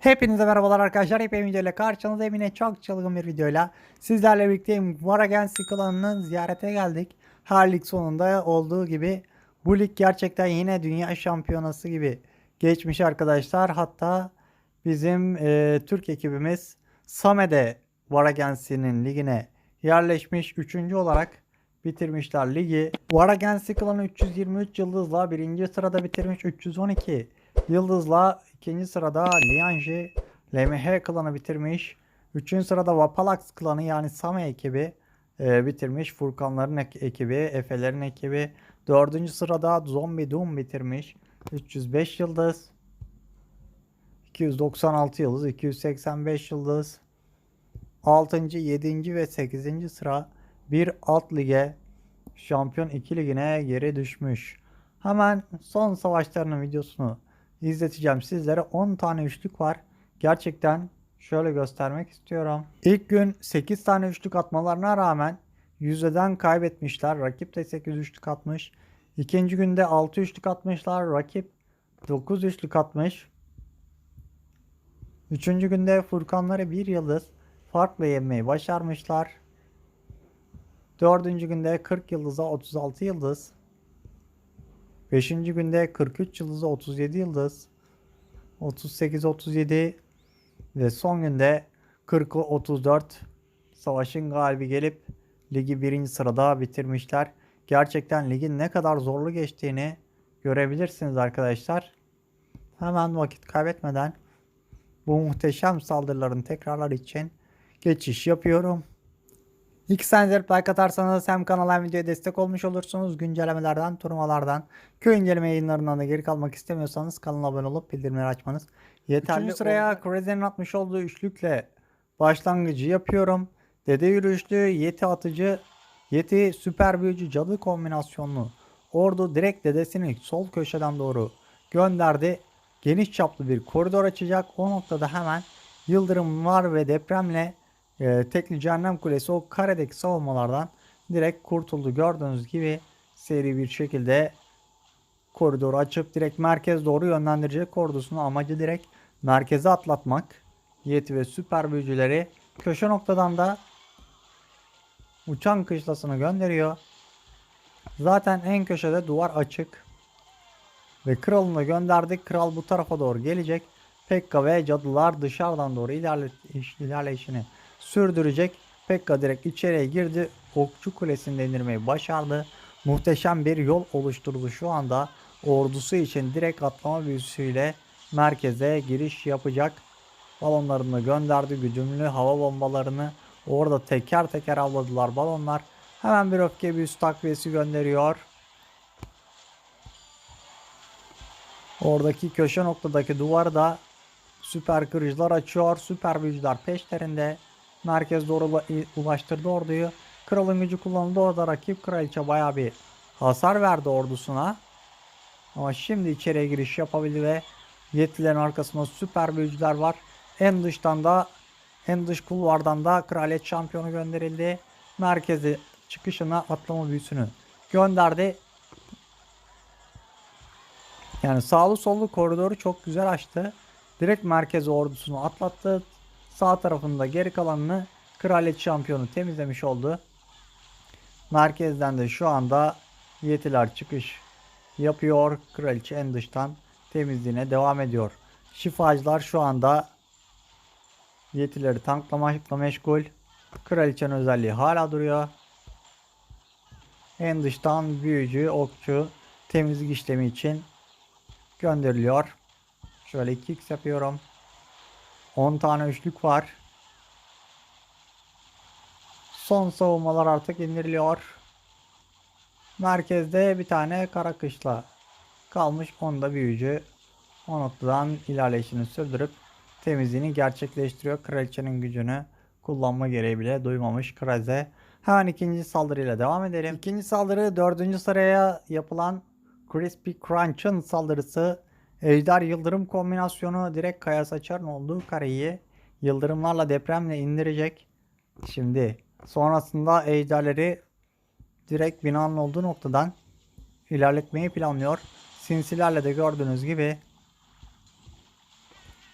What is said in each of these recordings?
Hepinize merhabalar arkadaşlar. Hep videoyla karşınızdayım yine çok çılgın bir videoyla. Sizlerle birlikteyim. Varagensi klanını ziyarete geldik. Her lig sonunda olduğu gibi bu lig gerçekten yine dünya şampiyonası gibi geçmiş arkadaşlar. Hatta bizim e, Türk ekibimiz Same'de Varagensi'nin ligine yerleşmiş 3. olarak bitirmişler ligi. Varagensi klanı 323 yıldızla birinci sırada bitirmiş 312 yıldızla ikinci sırada Lianji LMH klanı bitirmiş. Üçüncü sırada Vapalax klanı yani Same ekibi e, bitirmiş. Furkanların ek- ekibi, Efe'lerin ekibi. Dördüncü sırada Zombie Doom bitirmiş. 305 yıldız. 296 yıldız, 285 yıldız. 6. 7. ve 8. sıra bir alt lige Şampiyon 2 ligine geri düşmüş. Hemen son savaşlarının videosunu izleteceğim sizlere. 10 tane üçlük var. Gerçekten şöyle göstermek istiyorum. İlk gün 8 tane üçlük atmalarına rağmen yüzdeden kaybetmişler. Rakip de 8 üçlük atmış. İkinci günde 6 üçlük atmışlar. Rakip 9 üçlük atmış. Üçüncü günde Furkanları bir yıldız farklı yenmeyi başarmışlar. Dördüncü günde 40 yıldıza 36 yıldız. Beşinci günde 43 yıldızı 37 yıldız. 38 37 ve son günde 40 34 savaşın galibi gelip ligi birinci sırada bitirmişler. Gerçekten ligin ne kadar zorlu geçtiğini görebilirsiniz arkadaşlar. Hemen vakit kaybetmeden bu muhteşem saldırıların tekrarları için geçiş yapıyorum. İlk saniyeler like atarsanız hem kanala hem videoya destek olmuş olursunuz. Güncellemelerden, turnuvalardan, köy inceleme yayınlarından da geri kalmak istemiyorsanız kanala abone olup bildirimleri açmanız yeterli. Üçüncü sıraya Crazy'nin atmış olduğu üçlükle başlangıcı yapıyorum. Dede yürüyüşlü, yeti atıcı, yeti süper büyücü cadı kombinasyonlu. Ordu direkt dedesini sol köşeden doğru gönderdi. Geniş çaplı bir koridor açacak. O noktada hemen yıldırım var ve depremle e, tekli cehennem kulesi o karedeki savunmalardan direkt kurtuldu. Gördüğünüz gibi seri bir şekilde koridoru açıp direkt merkez doğru yönlendirecek ordusunun amacı direkt merkeze atlatmak. Yeti ve süper büyücüleri köşe noktadan da uçan kışlasını gönderiyor. Zaten en köşede duvar açık. Ve kralını da gönderdik. Kral bu tarafa doğru gelecek. Pekka ve cadılar dışarıdan doğru ilerle, ilerleyişini sürdürecek. Pekka direkt içeriye girdi. Okçu kulesini de indirmeyi başardı. Muhteşem bir yol oluşturdu şu anda. Ordusu için direkt atlama büyüsüyle merkeze giriş yapacak. Balonlarını gönderdi. Güdümlü hava bombalarını orada teker teker avladılar balonlar. Hemen bir öfke büyüsü takviyesi gönderiyor. Oradaki köşe noktadaki duvarı da süper kırıcılar açıyor. Süper büyücüler peşlerinde. Merkez doğru ula- ulaştırdı orduyu. Kralın gücü kullanıldı orada rakip kraliçe baya bir hasar verdi ordusuna. Ama şimdi içeriye giriş yapabildi ve yetilerin arkasında süper büyücüler var. En dıştan da en dış kulvardan da kraliyet şampiyonu gönderildi. Merkezi çıkışına atlama büyüsünü gönderdi. Yani sağlı sollu koridoru çok güzel açtı. Direkt merkez ordusunu atlattı. Sağ tarafında geri kalanını kraliyet şampiyonu temizlemiş oldu. Merkezden de şu anda yetiler çıkış yapıyor. Kraliçe en dıştan temizliğine devam ediyor. Şifacılar şu anda yetileri tanklamakla meşgul. Kraliçenin özelliği hala duruyor. En dıştan büyücü, okçu temizlik işlemi için gönderiliyor. Şöyle 2x yapıyorum. 10 tane üçlük var. Son savunmalar artık indiriliyor. Merkezde bir tane kara kışla kalmış. Onda büyücü. O noktadan ilerleyişini sürdürüp temizliğini gerçekleştiriyor. Kraliçenin gücünü kullanma gereği bile duymamış Kraze. Hemen ikinci saldırıyla devam edelim. İkinci saldırı dördüncü sıraya yapılan Crispy Crunch'ın saldırısı Ejder Yıldırım kombinasyonu direkt Kaya Saçar'ın olduğu kareyi yıldırımlarla depremle indirecek. Şimdi sonrasında ejderleri direkt binanın olduğu noktadan ilerletmeyi planlıyor. Sinsilerle de gördüğünüz gibi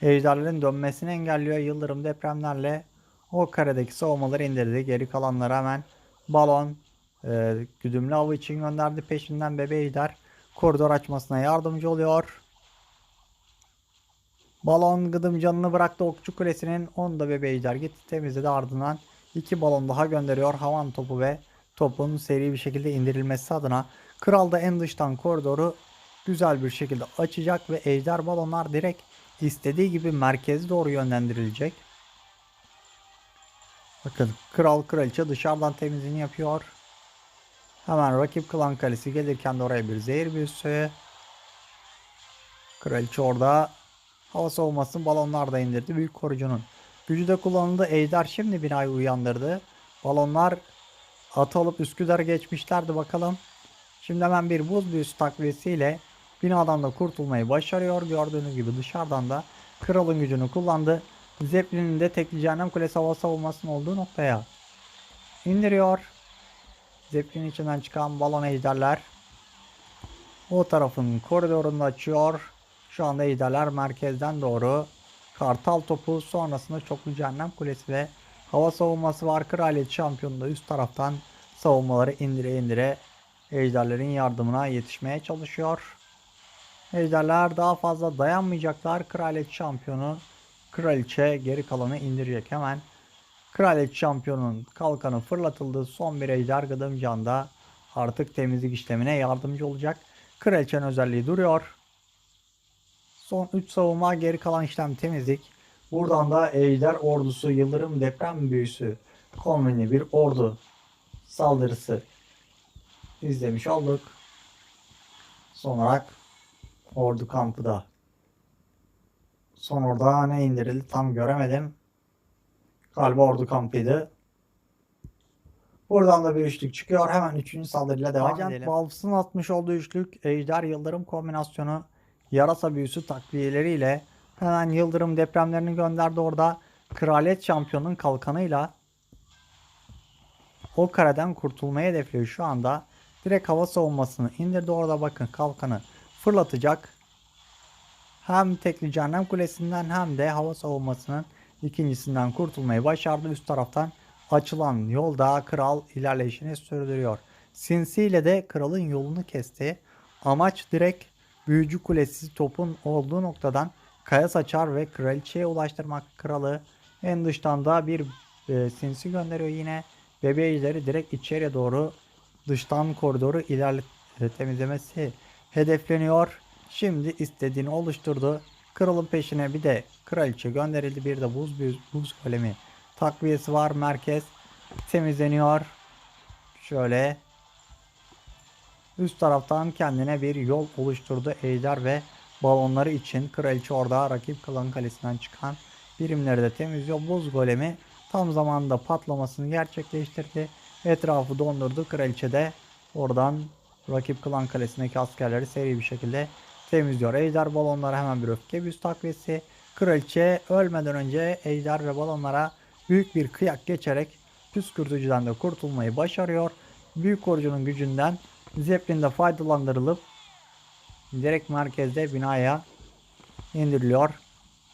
ejderlerin dönmesini engelliyor. Yıldırım depremlerle o karedeki savunmaları indirdi. Geri kalanları hemen balon e, güdümlü avı için gönderdi. Peşinden bebe ejder koridor açmasına yardımcı oluyor. Balon gıdım canını bıraktı okçu kulesinin. Onu da bebe ejder gitti temizledi ardından iki balon daha gönderiyor. Havan topu ve topun seri bir şekilde indirilmesi adına. Kral da en dıştan koridoru güzel bir şekilde açacak ve ejder balonlar direkt istediği gibi merkeze doğru yönlendirilecek. Bakın kral kraliçe dışarıdan temizliğini yapıyor. Hemen rakip klan kalesi gelirken de oraya bir zehir büyüsü. Kraliçe orada hava savunmasını balonlar da indirdi. Büyük korucunun gücü de kullanıldı. Ejder şimdi binayı uyandırdı. Balonlar atı alıp Üsküdar'ı geçmişlerdi bakalım. Şimdi hemen bir buz büyüsü takviyesiyle binadan da kurtulmayı başarıyor. Gördüğünüz gibi dışarıdan da kralın gücünü kullandı. Zeppelin'in de tekli cehennem kulesi hava savunmasının olduğu noktaya indiriyor. Zeppelin içinden çıkan balon ejderler o tarafın koridorunu açıyor. Şu anda ejderler merkezden doğru kartal topu sonrasında çoklu cehennem kulesi ve hava savunması var. Kraliyet şampiyonu da üst taraftan savunmaları indire indire ejderlerin yardımına yetişmeye çalışıyor. Ejderler daha fazla dayanmayacaklar. Kraliyet şampiyonu kraliçe geri kalanı indirecek hemen. Kraliyet şampiyonun kalkanı fırlatıldı. Son bir ejder gıdım canda artık temizlik işlemine yardımcı olacak. Kraliçenin özelliği duruyor. Son 3 savunma geri kalan işlem temizlik. Buradan da ejder ordusu yıldırım deprem büyüsü kombinli bir ordu saldırısı izlemiş olduk. Son olarak ordu kampı da son orada ne indirildi tam göremedim. Galiba ordu kampıydı. Buradan da bir üçlük çıkıyor. Hemen üçüncü saldırıyla devam Agent edelim. Valves'ın atmış olduğu üçlük Ejder Yıldırım kombinasyonu yarasa büyüsü takviyeleriyle hemen Yıldırım depremlerini gönderdi orada. Kraliyet şampiyonun kalkanıyla o kareden kurtulmayı hedefliyor şu anda. Direkt hava savunmasını indirdi orada bakın kalkanı fırlatacak. Hem tekli cehennem kulesinden hem de hava savunmasının ikincisinden kurtulmayı başardı. Üst taraftan açılan yolda kral ilerleyişini sürdürüyor. Sinsiyle de kralın yolunu kesti. Amaç direkt büyücü kulesi topun olduğu noktadan kaya saçar ve kraliçeye ulaştırmak kralı. En dıştan da bir e, sinsi gönderiyor yine. Bebeğileri direkt içeriye doğru dıştan koridoru ilerlet e, temizlemesi hedefleniyor. Şimdi istediğini oluşturdu. Kralın peşine bir de kraliçe gönderildi. Bir de buz buz, buz kalemi takviyesi var. Merkez temizleniyor. Şöyle üst taraftan kendine bir yol oluşturdu. Ejder ve balonları için kraliçe orada rakip klan kalesinden çıkan birimleri de temizliyor. Buz golemi tam zamanında patlamasını gerçekleştirdi. Etrafı dondurdu. Kraliçe de oradan rakip klan kalesindeki askerleri seri bir şekilde temizliyor. Ejder balonlara hemen bir öfke büyüsü takviyesi. Kraliçe ölmeden önce ejder ve balonlara büyük bir kıyak geçerek püskürtücüden de kurtulmayı başarıyor. Büyük korucunun gücünden Zeppelin de faydalandırılıp direkt merkezde binaya indiriliyor.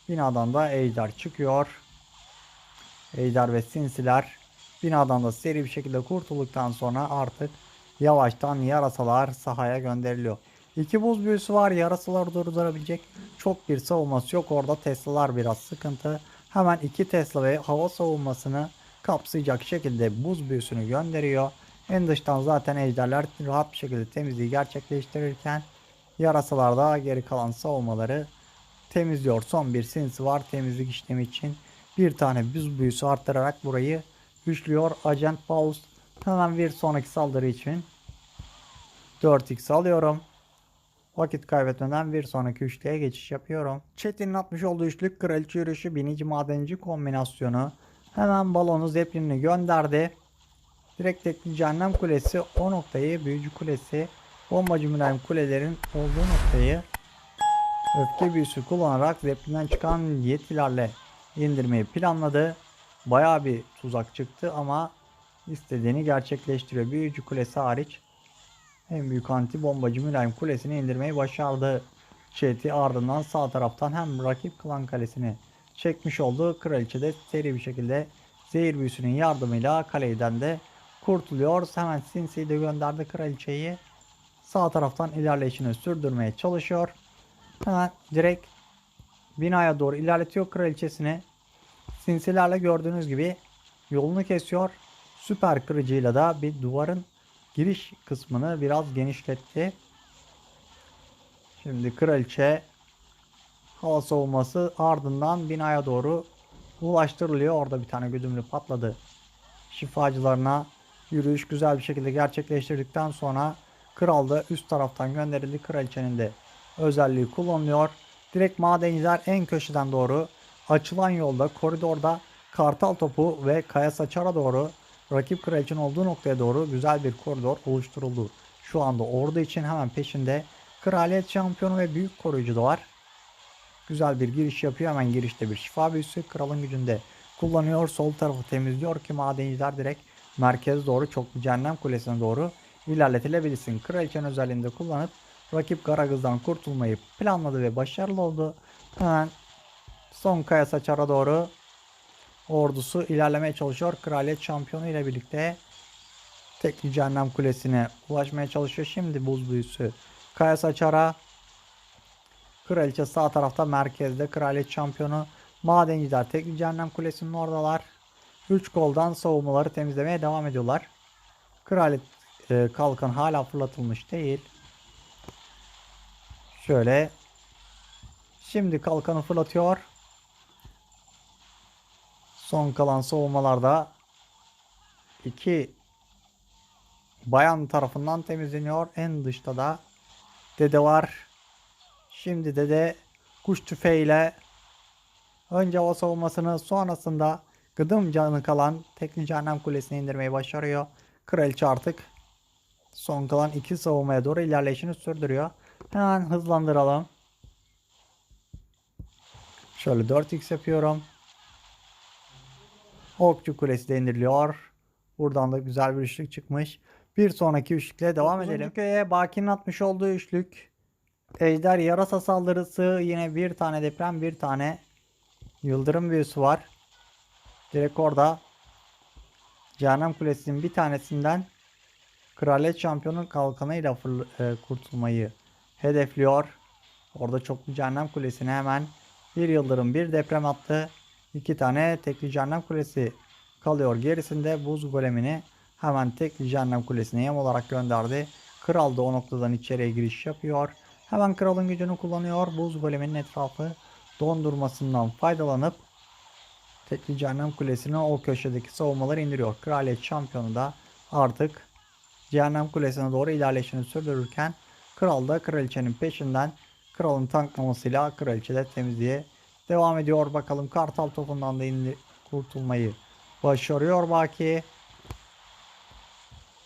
Binadan da ejder çıkıyor. Ejder ve sinsiler binadan da seri bir şekilde kurtulduktan sonra artık yavaştan yarasalar sahaya gönderiliyor. İki buz büyüsü var. Yarasaları durdurabilecek çok bir savunması yok. Orada Tesla'lar biraz sıkıntı. Hemen iki Tesla ve hava savunmasını kapsayacak şekilde buz büyüsünü gönderiyor. En dıştan zaten ejderler rahat bir şekilde temizliği gerçekleştirirken yarasalar da geri kalan savunmaları temizliyor. Son bir sinsi var temizlik işlemi için. Bir tane buz büyüsü arttırarak burayı güçlüyor. Agent Pause hemen bir sonraki saldırı için 4x alıyorum. Vakit kaybetmeden bir sonraki üçlüye geçiş yapıyorum. Çetin'in atmış olduğu üçlük kraliçe yürüyüşü binici madenci kombinasyonu. Hemen balonu Zeppelin'i gönderdi. Direkt tekli cehennem kulesi o noktayı büyücü kulesi bombacı mülayim kulelerin olduğu noktayı öfke büyüsü kullanarak Zeppelin'den çıkan yetilerle indirmeyi planladı. Baya bir tuzak çıktı ama istediğini gerçekleştiriyor. Büyücü kulesi hariç en büyük anti bombacı mülayim kulesini indirmeyi başardı. Chet'i ardından sağ taraftan hem rakip klan kalesini çekmiş oldu. Kraliçe de seri bir şekilde zehir büyüsünün yardımıyla kaleden de kurtuluyor. Hemen Sinsi'yi de gönderdi kraliçeyi. Sağ taraftan ilerleyişini sürdürmeye çalışıyor. Hemen direkt binaya doğru ilerletiyor kraliçesini. Sinsilerle gördüğünüz gibi yolunu kesiyor. Süper kırıcıyla da bir duvarın giriş kısmını biraz genişletti. Şimdi kraliçe hava savunması ardından binaya doğru ulaştırılıyor. Orada bir tane güdümlü patladı. Şifacılarına yürüyüş güzel bir şekilde gerçekleştirdikten sonra kral da üst taraftan gönderildi. Kraliçenin de özelliği kullanılıyor. Direkt madenciler en köşeden doğru açılan yolda koridorda kartal topu ve kaya saçara doğru rakip kraliçenin olduğu noktaya doğru güzel bir koridor oluşturuldu. Şu anda ordu için hemen peşinde kraliyet şampiyonu ve büyük koruyucu da var. Güzel bir giriş yapıyor. Hemen girişte bir şifa büyüsü kralın gücünde kullanıyor. Sol tarafı temizliyor ki madenciler direkt merkeze doğru çoklu cehennem kulesine doğru ilerletilebilsin. Kraliçenin özelliğini de kullanıp rakip Karagız'dan kurtulmayı planladı ve başarılı oldu. Hemen son kaya saçara doğru ordusu ilerlemeye çalışıyor. Kraliyet şampiyonu ile birlikte tekli cehennem kulesine ulaşmaya çalışıyor. Şimdi buz büyüsü kaya saçara Kraliçe sağ tarafta merkezde. Kraliyet şampiyonu madenciler tekli cehennem kulesinin oradalar. 3 goldan savunmaları temizlemeye devam ediyorlar. Kraliyet e, kalkan hala fırlatılmış değil. Şöyle. Şimdi kalkanı fırlatıyor. Son kalan savunmalarda iki bayan tarafından temizleniyor. En dışta da dede var. Şimdi dede kuş tüfeğiyle önce hava savunmasını sonrasında gıdım canı kalan tekli cehennem kulesini indirmeyi başarıyor. Kraliçe artık son kalan iki savunmaya doğru ilerleyişini sürdürüyor. Hemen hızlandıralım. Şöyle 4x yapıyorum. Okçu kulesi de indiriliyor. Buradan da güzel bir üçlük çıkmış. Bir sonraki üçlükle devam edelim. Köye Baki'nin atmış olduğu üçlük. Ejder yarasa saldırısı yine bir tane deprem bir tane yıldırım büyüsü var. Direkt orada Cehennem Kulesi'nin bir tanesinden Kraliyet Şampiyonu kalkanıyla e, kurtulmayı hedefliyor. Orada çoklu Cehennem Kulesi'ne hemen bir yıldırım bir deprem attı. İki tane tekli Cehennem Kulesi kalıyor. Gerisinde buz golemini hemen tekli Cehennem Kulesi'ne yem olarak gönderdi. Kral da o noktadan içeriye giriş yapıyor. Hemen kralın gücünü kullanıyor. Buz goleminin etrafı dondurmasından faydalanıp tekli Cehennem Kulesi'ne o köşedeki savunmaları indiriyor. Kraliyet şampiyonu da artık Cehennem Kulesi'ne doğru ilerleyişini sürdürürken kral da kraliçenin peşinden kralın tanklamasıyla kraliçe de temizliğe devam ediyor. Bakalım kartal topundan da indi, kurtulmayı başarıyor Baki.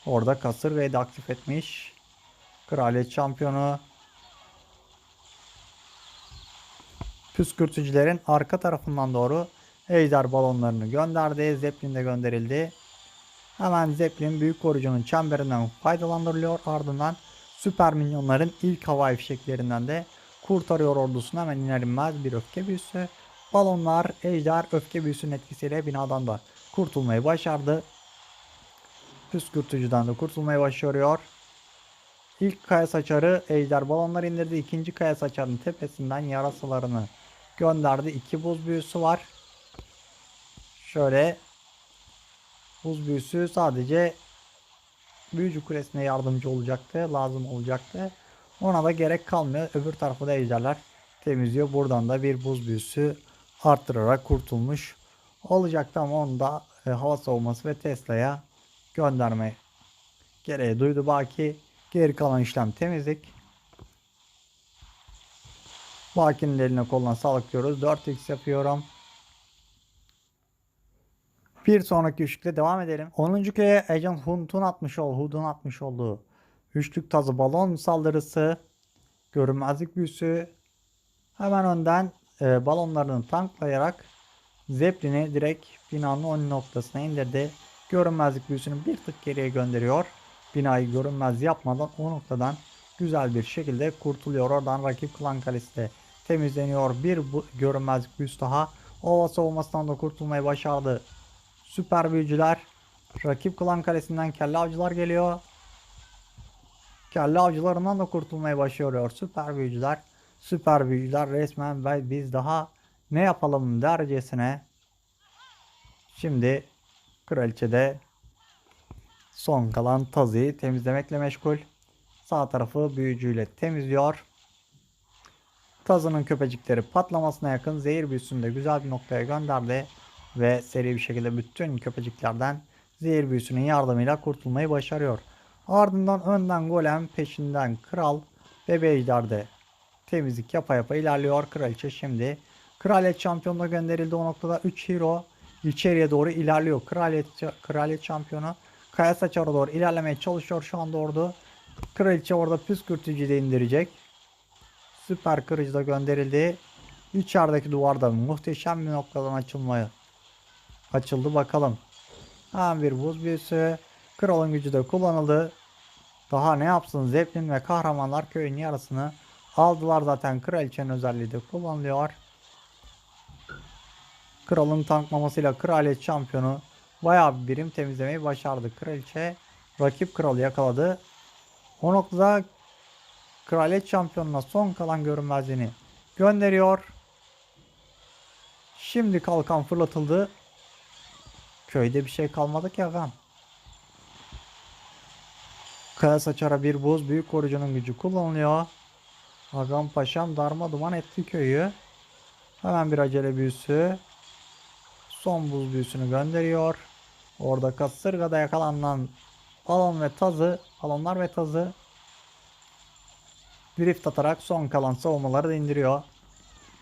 Orada kasırgayı da aktif etmiş. Kraliyet şampiyonu püskürtücülerin arka tarafından doğru ejder balonlarını gönderdi. Zeppelin de gönderildi. Hemen Zeppelin büyük koruyucunun çemberinden faydalandırılıyor. Ardından süper minyonların ilk havai fişeklerinden de kurtarıyor ordusunu. Hemen iner inmez bir öfke büyüsü. Balonlar ejder öfke büyüsünün etkisiyle binadan da kurtulmayı başardı. Püskürtücüden de kurtulmayı başarıyor. İlk kaya saçarı ejder balonlar indirdi. İkinci kaya saçarının tepesinden yarasalarını gönderdi. İki buz büyüsü var. Şöyle buz büyüsü sadece büyücü kulesine yardımcı olacaktı. Lazım olacaktı. Ona da gerek kalmıyor. Öbür tarafı da ejderler temizliyor. Buradan da bir buz büyüsü arttırarak kurtulmuş olacaktı ama onu da e, hava savunması ve Tesla'ya gönderme gereği duydu. Baki geri kalan işlem temizlik. Baki'nin eline koluna sağlık diyoruz. 4x yapıyorum. Bir sonraki üçlükle devam edelim. 10. köye Agent Hunt'un atmış ol, Hud'un atmış olduğu üçlük tazı balon saldırısı, görünmezlik büyüsü. Hemen önden e, balonlarını tanklayarak Zeppelin'i direkt binanın ön noktasına indirdi. Görünmezlik büyüsünü bir tık geriye gönderiyor. Binayı görünmez yapmadan o noktadan güzel bir şekilde kurtuluyor. Oradan rakip klan kalesi de temizleniyor. Bir bu, görünmezlik büyüsü daha. Ova savunmasından da kurtulmayı başardı. Süper büyücüler. Rakip klan kalesinden kelle avcılar geliyor. Kelle avcılarından da kurtulmayı başarıyor. Süper büyücüler. Süper büyücüler resmen biz daha ne yapalım dercesine. Şimdi kraliçe de son kalan tazıyı temizlemekle meşgul. Sağ tarafı büyücüyle temizliyor. Tazının köpecikleri patlamasına yakın zehir büyüsünü de güzel bir noktaya gönderdi. Ve seri bir şekilde bütün köpeciklerden zehir büyüsünün yardımıyla kurtulmayı başarıyor. Ardından önden golem peşinden kral bebe ejder de temizlik yapa yapa ilerliyor. Kraliçe şimdi kraliyet şampiyonuna gönderildi. O noktada 3 hero içeriye doğru ilerliyor. Kraliyet, kraliyet şampiyonu Kaya Saçar'a doğru ilerlemeye çalışıyor şu anda ordu. Kraliçe orada püskürtücü de indirecek. Süper kırıcı da gönderildi. İçerideki duvarda muhteşem bir noktadan açılmaya açıldı bakalım. Hemen bir buz büyüsü. Kralın gücü de kullanıldı. Daha ne yapsın Zeppelin ve kahramanlar köyün yarısını aldılar zaten kraliçenin özelliği de kullanılıyor. Kralın tanklamasıyla kraliyet şampiyonu bayağı bir birim temizlemeyi başardı. Kraliçe rakip kralı yakaladı. O noktada kraliyet şampiyonuna son kalan görünmezliğini gönderiyor. Şimdi kalkan fırlatıldı. Köyde bir şey kalmadı ki agam. Kaya saçara bir buz büyük korucunun gücü kullanılıyor. Agam paşam darma duman etti köyü. Hemen bir acele büyüsü. Son buz büyüsünü gönderiyor. Orada kasırgada yakalanan balon ve tazı, balonlar ve tazı drift atarak son kalan savunmaları da indiriyor.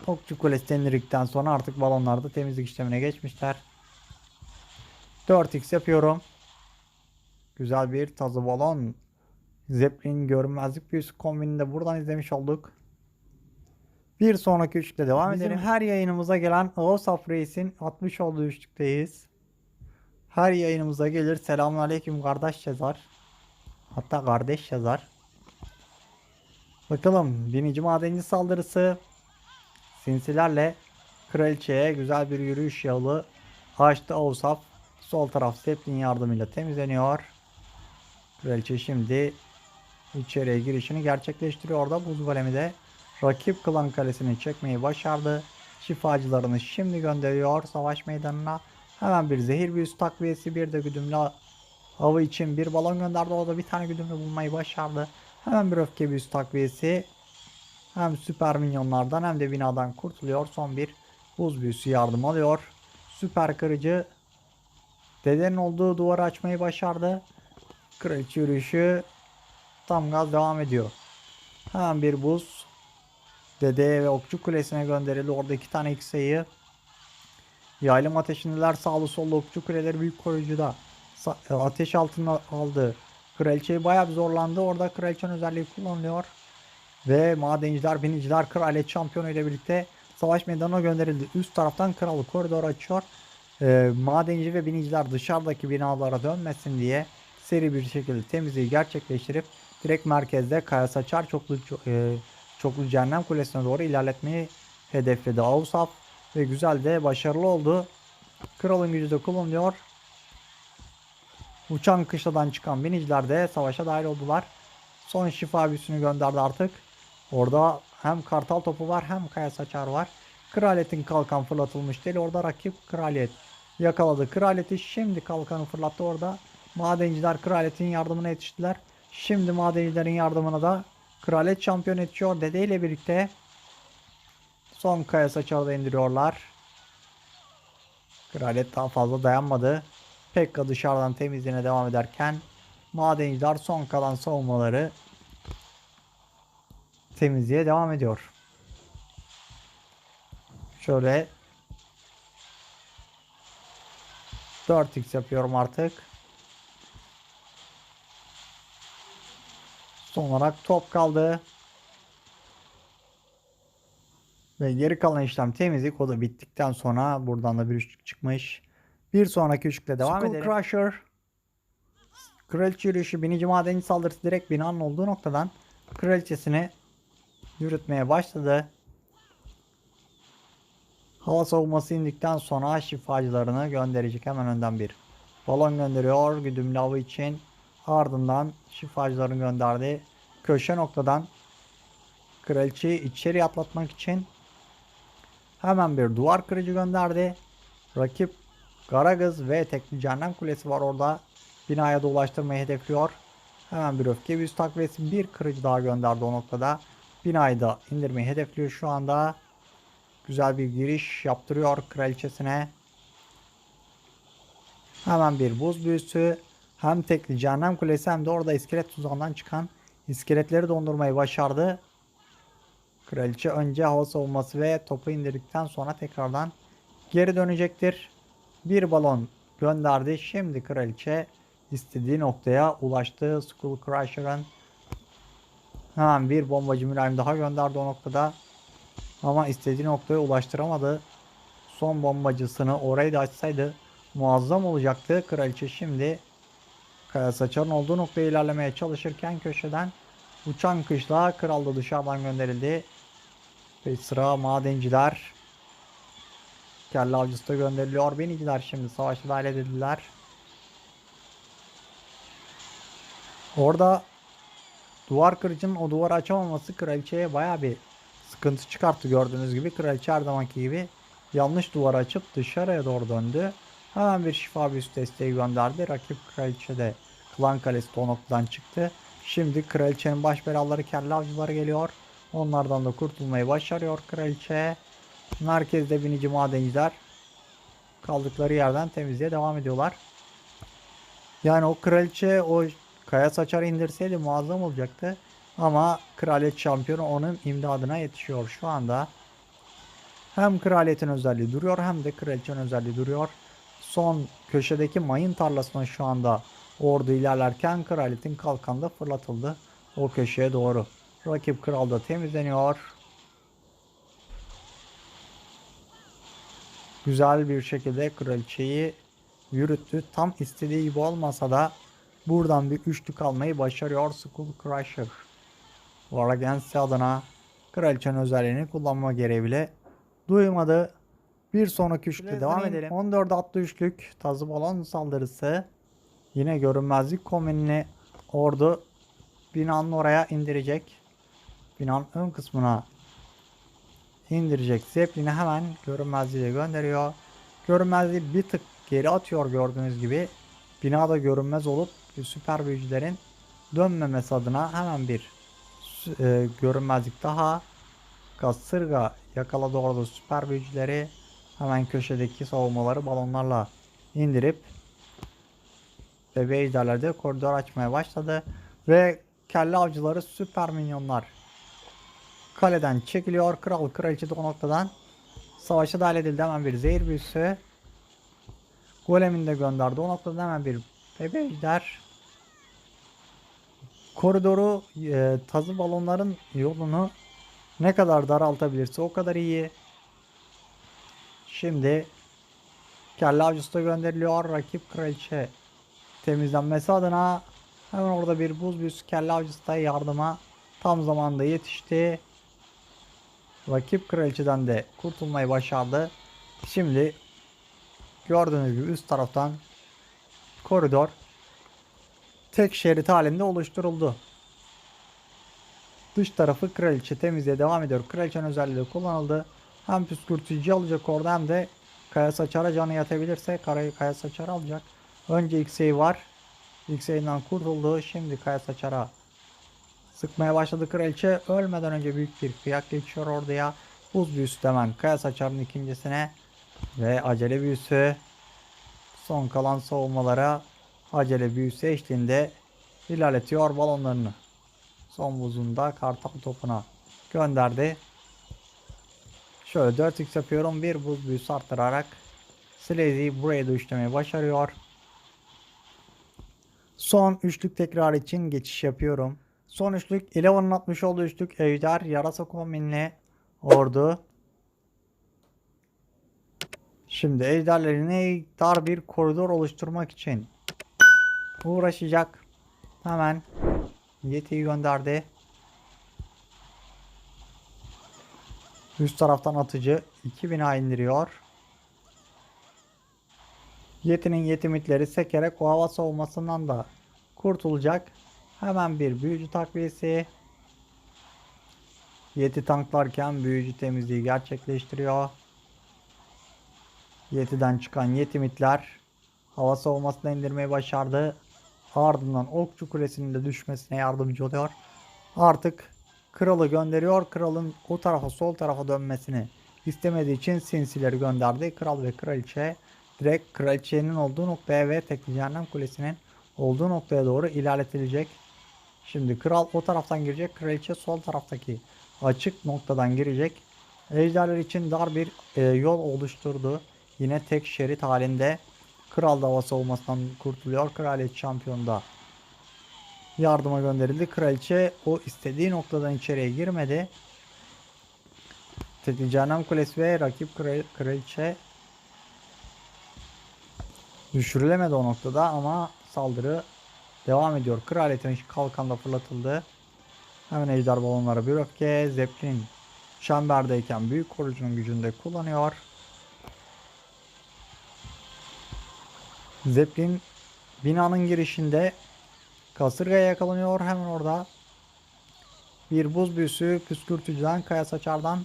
Okçu kulesi indirdikten sonra artık balonlarda temizlik işlemine geçmişler. 4x yapıyorum. Güzel bir tazı balon. Zeppelin görünmezlik büyüsü kombinini de buradan izlemiş olduk. Bir sonraki üçlükte devam Bizim edelim. her yayınımıza gelen Ağusaf Reis'in 60 olduğu üçlükteyiz. Her yayınımıza gelir. Selamünaleyküm kardeş yazar. Hatta kardeş yazar. Bakalım birinci madenci saldırısı sinsilerle kraliçeye güzel bir yürüyüş yolu açtı Ağusaf. Sol taraf Zeppelin yardımıyla temizleniyor. Kraliçe şimdi içeriye girişini gerçekleştiriyor. Orada buz golemi de rakip klan kalesini çekmeyi başardı. Şifacılarını şimdi gönderiyor savaş meydanına. Hemen bir zehir büyüsü takviyesi bir de güdümlü avı için bir balon gönderdi. O da bir tane güdümlü bulmayı başardı. Hemen bir öfke büyüsü takviyesi. Hem süper minyonlardan hem de binadan kurtuluyor. Son bir buz büyüsü yardım alıyor. Süper kırıcı dedenin olduğu duvarı açmayı başardı. Kraliçe yürüyüşü tam gaz devam ediyor. Hemen bir buz Dede ve Okçu Kulesi'ne gönderildi. Orada iki tane X sayı. Yaylım ateşindeler sağlı sollu Okçu Kuleleri büyük koruyucuda. E, ateş altına aldı. Kraliçeyi bayağı bir zorlandı. Orada kraliçenin özelliği kullanılıyor. Ve madenciler, biniciler kraliyet şampiyonu ile birlikte savaş meydanına gönderildi. Üst taraftan kralı koridor açıyor. Ee, madenci ve biniciler dışarıdaki binalara dönmesin diye seri bir şekilde temizliği gerçekleştirip direkt merkezde Kaya Saçar çoklu, e, çoklu cehennem kulesine doğru ilerletmeyi hedefledi Avsaf ve güzel de başarılı oldu. Kralın gücü de kullanılıyor. Uçan kışladan çıkan biniciler de savaşa dahil oldular. Son şifa büyüsünü gönderdi artık. Orada hem kartal topu var hem kaya saçar var. Kraliyetin kalkan fırlatılmış değil. Orada rakip kraliyet yakaladı. Kraliyeti şimdi kalkanı fırlattı orada. Madenciler kraliyetin yardımına yetiştiler. Şimdi madencilerin yardımına da kraliyet şampiyon yetişiyor. Dede ile birlikte son kaya saçarı da indiriyorlar. Kraliyet daha fazla dayanmadı. Pekka dışarıdan temizliğine devam ederken madenciler son kalan savunmaları temizliğe devam ediyor. Şöyle 4x yapıyorum artık. Son olarak top kaldı. Ve geri kalan işlem temizlik. O da bittikten sonra buradan da bir üçlük çıkmış. Bir sonraki üçlükle devam Skull edelim. Crusher. Kraliçe yürüyüşü binici madenci saldırısı direkt binanın olduğu noktadan kraliçesini yürütmeye başladı. Hava savunması indikten sonra şifacılarını gönderecek hemen önden bir balon gönderiyor güdümlü avı için. Ardından şifacılarını gönderdi. Köşe noktadan kraliçeyi içeri atlatmak için hemen bir duvar kırıcı gönderdi. Rakip Karagöz ve tekli cehennem kulesi var orada. Binaya da ulaştırmayı hedefliyor. Hemen bir öfke büyüsü takviyesi bir kırıcı daha gönderdi o noktada. Binayı da indirmeyi hedefliyor şu anda. Güzel bir giriş yaptırıyor kraliçesine. Hemen bir buz büyüsü. Hem tekli cehennem kulesi hem de orada iskelet tuzağından çıkan iskeletleri dondurmayı başardı. Kraliçe önce hava savunması ve topu indirdikten sonra tekrardan geri dönecektir. Bir balon gönderdi. Şimdi kraliçe istediği noktaya ulaştı. Skull Crusher'ın hemen bir bombacı mülayim daha gönderdi o noktada. Ama istediği noktaya ulaştıramadı. Son bombacısını orayı da açsaydı muazzam olacaktı. Kraliçe şimdi Kaya Saçar'ın olduğu noktaya ilerlemeye çalışırken köşeden uçan kışla kral da dışarıdan gönderildi. Ve sıra madenciler. Kelle avcısı da gönderiliyor. Beniciler şimdi savaşa dahil edildiler. Orada duvar kırıcının o duvarı açamaması kraliçeye baya bir sıkıntı çıkarttı gördüğünüz gibi. Kraliçe her zamanki gibi yanlış duvarı açıp dışarıya doğru döndü. Hemen bir şifa büyüsü desteği gönderdi. Rakip kraliçe de klan kalesi noktadan çıktı. Şimdi kraliçenin baş belaları kelle avcıları geliyor. Onlardan da kurtulmayı başarıyor kraliçe. Merkezde binici madenciler kaldıkları yerden temizliğe devam ediyorlar. Yani o kraliçe o kaya saçarı indirseydi muazzam olacaktı. Ama kraliyet şampiyonu onun imdadına yetişiyor şu anda. Hem kraliyetin özelliği duruyor hem de kraliçenin özelliği duruyor. Son köşedeki mayın tarlasına şu anda ordu ilerlerken kraliyetin kalkanı da fırlatıldı. O köşeye doğru. Rakip kral da temizleniyor. Güzel bir şekilde kraliçeyi yürüttü. Tam istediği gibi olmasa da buradan bir üçlük almayı başarıyor Skull Crusher. Varagensi adına kraliçenin özelliğini kullanma gereği bile duymadı. Bir sonraki üçlükte devam edelim. 14 atlı üçlük tazı balon saldırısı. Yine görünmezlik kombinini ordu binanın oraya indirecek. Binanın ön kısmına indirecek. Zeppelin'i hemen görünmezliğe gönderiyor. Görünmezliği bir tık geri atıyor gördüğünüz gibi. Binada görünmez olup süper büyücülerin dönmemesi adına hemen bir e, görünmezlik daha. Kasırga yakaladı orada süper büyücüleri. Hemen köşedeki savunmaları balonlarla indirip bebe ejderlerde koridor açmaya başladı. Ve kelle avcıları süper minyonlar kaleden çekiliyor. Kral kraliçe de o noktadan savaşa dahil edildi. Hemen bir zehir büyüsü. Golem'ini de gönderdi. O noktada hemen bir bebe ejder. Koridoru e, tazı balonların yolunu ne kadar daraltabilirse o kadar iyi. Şimdi kelle avcısı gönderiliyor. Rakip kraliçe temizlenmesi adına hemen orada bir buz büyüsü kelle avcısı da yardıma tam zamanda yetişti. Rakip kraliçeden de kurtulmayı başardı. Şimdi gördüğünüz gibi üst taraftan koridor tek şerit halinde oluşturuldu. Dış tarafı kraliçe temizliğe devam ediyor. Kraliçenin özelliği kullanıldı. Hem püskürtücü alacak orada hem de kaya saçara canı yatabilirse karayı kaya saçara alacak. Önce X'ey var. X'ey'den kurtuldu. Şimdi kaya saçara sıkmaya başladı kraliçe. Ölmeden önce büyük bir kıyak geçiyor oraya. Buz büyüsü hemen kaya saçarın ikincisine. Ve acele büyüsü. Son kalan savunmalara acele büyüsü eşliğinde ilerletiyor balonlarını. Son buzunda kartal topuna gönderdi. Şöyle 4x yapıyorum. Bir buz büyüsü arttırarak Slazy'yi buraya da üçlemeyi başarıyor. Son üçlük tekrar için geçiş yapıyorum. Son üçlük Eleven'ın atmış olduğu üçlük Ejder, Yarasa kombinli Ordu. Şimdi ejderlerine dar bir koridor oluşturmak için uğraşacak. Hemen Yeti'yi gönderdi. Üst taraftan atıcı 2000 indiriyor. Yeti'nin yetimitleri sekerek o hava savunmasından da kurtulacak. Hemen bir büyücü takviyesi. Yeti tanklarken büyücü temizliği gerçekleştiriyor. Yeti'den çıkan yetimitler hava savunmasına indirmeyi başardı. Ardından okçu kulesinin de düşmesine yardımcı oluyor. Artık kralı gönderiyor. Kralın o tarafa sol tarafa dönmesini istemediği için sinsileri gönderdi. Kral ve kraliçe direkt kraliçenin olduğu noktaya ve tekli cehennem kulesinin olduğu noktaya doğru ilerletilecek. Şimdi kral o taraftan girecek. Kraliçe sol taraftaki açık noktadan girecek. Ejderler için dar bir e, yol oluşturdu. Yine tek şerit halinde kral da hava savunmasından kurtuluyor. Kraliyet şampiyonda yardıma gönderildi. Kraliçe o istediği noktadan içeriye girmedi. Tekli Cehennem Kulesi ve rakip kral- kraliçe düşürülemedi o noktada ama saldırı devam ediyor. Kraliyetin kalkan da fırlatıldı. Hemen ejder balonları bir öfke. Zeppelin çemberdeyken büyük korucunun gücünü de kullanıyor. Zeppelin binanın girişinde kasırgaya yakalanıyor. Hemen orada bir buz büyüsü püskürtücüden kaya saçardan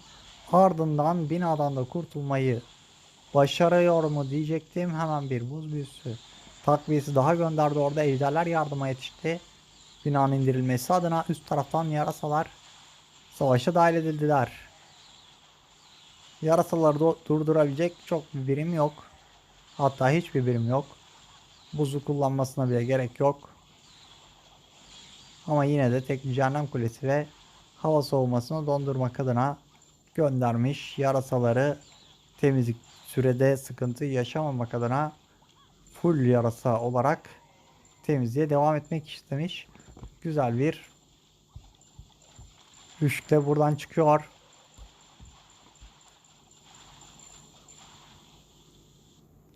ardından binadan da kurtulmayı başarıyor mu diyecektim. Hemen bir buz büyüsü takviyesi daha gönderdi orada. Ejderler yardıma yetişti. Binanın indirilmesi adına üst taraftan yarasalar savaşa dahil edildiler. Yarasaları durdurabilecek çok bir birim yok. Hatta hiçbir birim yok. Buzu kullanmasına bile gerek yok. Ama yine de tek cehennem kulesi ve hava soğumasını dondurmak adına göndermiş. Yarasaları temizlik sürede sıkıntı yaşamamak adına full yarasa olarak temizliğe devam etmek istemiş. Güzel bir üçlü buradan çıkıyor.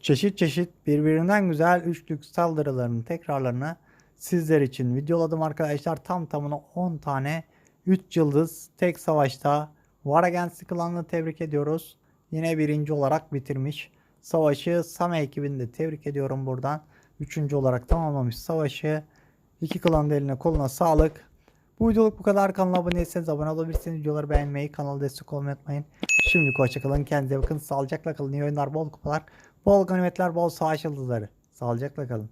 Çeşit çeşit birbirinden güzel üçlük saldırılarının tekrarlarını sizler için videoladım arkadaşlar. Tam tamına 10 tane 3 yıldız tek savaşta Varagensi klanını tebrik ediyoruz. Yine birinci olarak bitirmiş. Savaşı Same ekibini de tebrik ediyorum buradan. Üçüncü olarak tamamlamış savaşı. İki klanın da eline koluna sağlık. Bu videoluk bu kadar. Kanala abone değilseniz abone olabilirsiniz. Videoları beğenmeyi, kanala destek olmayı unutmayın. Şimdi hoşçakalın. Kendinize bakın. Sağlıcakla kalın. İyi oyunlar, bol kupalar, bol ganimetler, bol savaş yıldızları. Sağlıcakla kalın.